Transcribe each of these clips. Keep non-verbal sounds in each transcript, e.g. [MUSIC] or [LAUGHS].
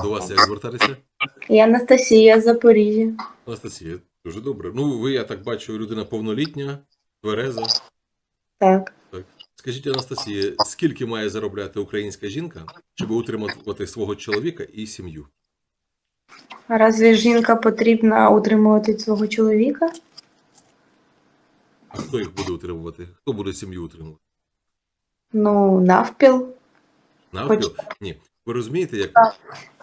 До вас як звертатися? Я Анастасія з Запоріжжя. Анастасія, дуже добре. Ну, ви, я так бачу, людина повнолітня, твереза. Так. Скажіть, Анастасія, скільки має заробляти українська жінка, щоб утримувати свого чоловіка і сім'ю? А разве жінка потрібна утримувати свого чоловіка? А хто їх буде утримувати? Хто буде сім'ю утримувати? Ну, навпіл. Навпіл? Ні. Ви розумієте, як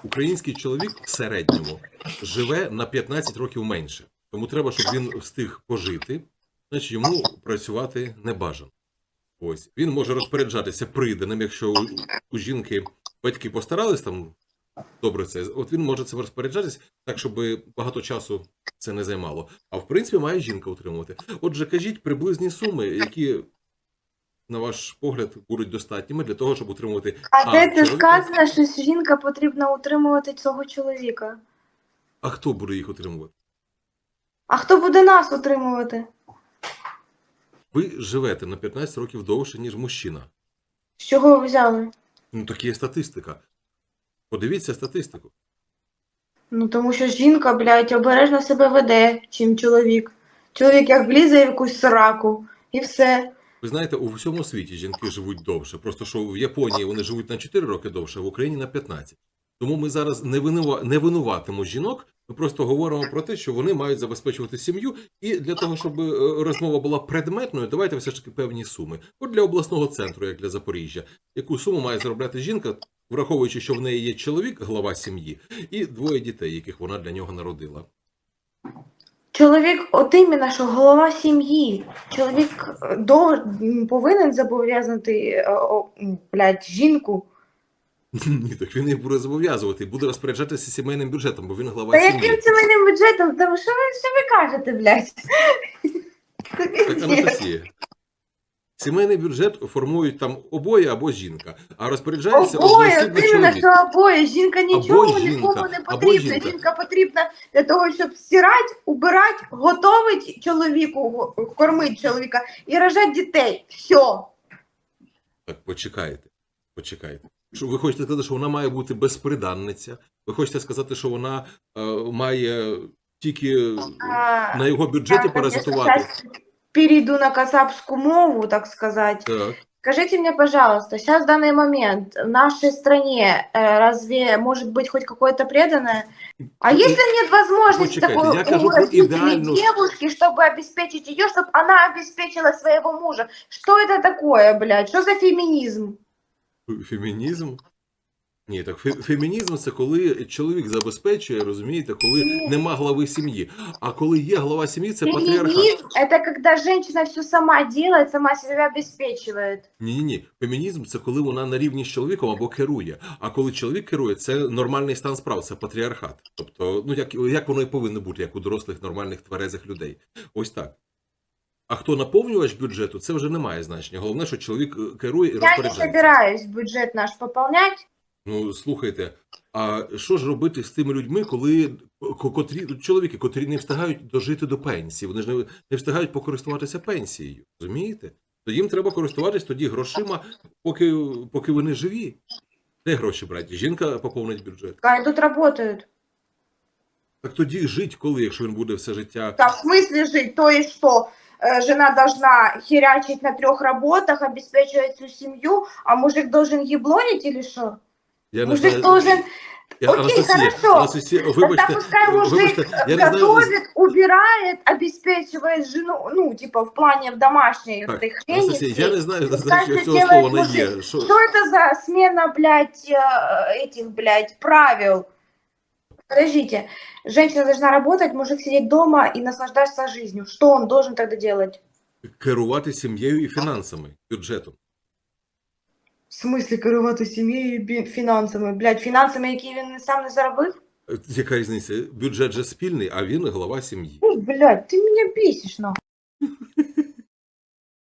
український чоловік в середньому живе на 15 років менше. Тому треба, щоб він встиг пожити, значить йому працювати не бажано. Ось він може розпоряджатися приданим, якщо у, у жінки батьки постарались там добре це. От він може цим розпоряджатись так, щоб багато часу це не займало. А в принципі має жінка утримувати. Отже, кажіть приблизні суми, які, на ваш погляд, будуть достатніми для того, щоб утримувати А, де це сказано, що жінка потрібна утримувати цього чоловіка? А хто буде їх утримувати? А хто буде нас утримувати? Ви живете на 15 років довше, ніж мужчина. З чого ви взяли? Ну, так є статистика. Подивіться статистику. Ну тому що жінка, блядь, обережно себе веде, чим чоловік. Чоловік як влізе в якусь сраку, і все. Ви знаєте, у всьому світі жінки живуть довше. Просто що в Японії вони живуть на 4 роки довше, а в Україні на 15. Тому ми зараз не, не винуватимо жінок. Ми просто говоримо про те, що вони мають забезпечувати сім'ю. І для того, щоб е, розмова була предметною, давайте все ж таки певні суми. От для обласного центру, як для Запоріжжя, яку суму має заробляти жінка, враховуючи, що в неї є чоловік, глава сім'ї, і двоє дітей, яких вона для нього народила. Чоловік, от іменно, що голова сім'ї. Чоловік е, до, повинен зобов'язати, е, блядь, жінку. [LAUGHS] Ні, так він їх буде зобов'язувати, буде розпоряджатися сімейним бюджетом, бо він глава Та сім'ї. яким сімейним бюджетом? Та що ви, що ви кажете, блядь? Це Так. Анастасія. Сімейний бюджет формують там обоє або жінка, а розпоряджається Обоє, чоловік. що обоє. Жінка нічого жінка, нікому не потрібна. жінка. Жінка потрібна для того, щоб стирати, убирати, готувати чоловіку, кормити чоловіка і рожати дітей. Все. Так, почекайте, почекайте. Що ви хочете сказати, що вона має бути безприданниця? Ви хочете сказати, що вона е, має тільки на його бюджеті Я, паразитувати? Перейду на кацапскую мову, так сказать. Так. Скажите мне, пожалуйста, сейчас в данный момент в нашей стране э, разве может быть хоть какое-то преданное? А если нет возможности Почекайте, такой я кажу про девушки, чтобы обеспечить ее, чтобы она обеспечила своего мужа? Что это такое, блядь? Что за феминизм? Фемінізм? Ні, так фе- фемінізм це коли чоловік забезпечує, розумієте, коли нема глави сім'ї. А коли є глава сім'ї, це патріархат. Феминизм – это когда женщина все сама делает, сама себя обеспечивает. Ні, ні, ні. Фемінізм це коли вона на рівні з чоловіком або керує. А коли чоловік керує, це нормальний стан справ, це патріархат. Тобто, ну як, як воно і повинно бути, як у дорослих, нормальних, тверезих людей. Ось так. А хто наповнювач бюджету, це вже не має значення. Головне, що чоловік е, керує і Я не розпоряджається. собираюсь бюджет наш пополнять. Ну слухайте, а що ж робити з тими людьми, коли котрі чоловіки, котрі не встигають дожити до пенсії, вони ж не, не встигають покористуватися пенсією, розумієте? То їм треба користуватись тоді грошима, поки, поки вони живі. Де гроші брати? Жінка поповнить бюджет. Они тут работают. Так тоді жить коли, якщо він буде все життя. Так, в смысле жить? То есть что? э, Жена должна херачить на трех работах, обеспечивать всю семью, а мужик должен еблонить или что? Я не Мужик знаю, должен... я, Окей, Анастасія, хорошо. Анастасія, Тогда вибачте, пускай мужик вибачте, я не знаю. готовит, убирает, обеспечивает жену, ну, типа в плане в домашней Так, этой хрени. Анастасія, я не знаю, Пускай знаєш, це цього делает слова не мужик. є. Що, Что это за смена, блядь, э, этих, блядь, правил? Подождите, женщина должна работать, мужик сидеть дома и наслаждаться жизнью. Что он должен тогда делать? керувати сім'єю і фінансами, бюджетом. В смислі керувати сім'єю бі- фінансами? Блядь, фінансами, які він сам не заробив? Е, Яка різниця? Бюджет же спільний, а він глава сім'ї. Ну, блядь, ти мене бісиш, нахуй.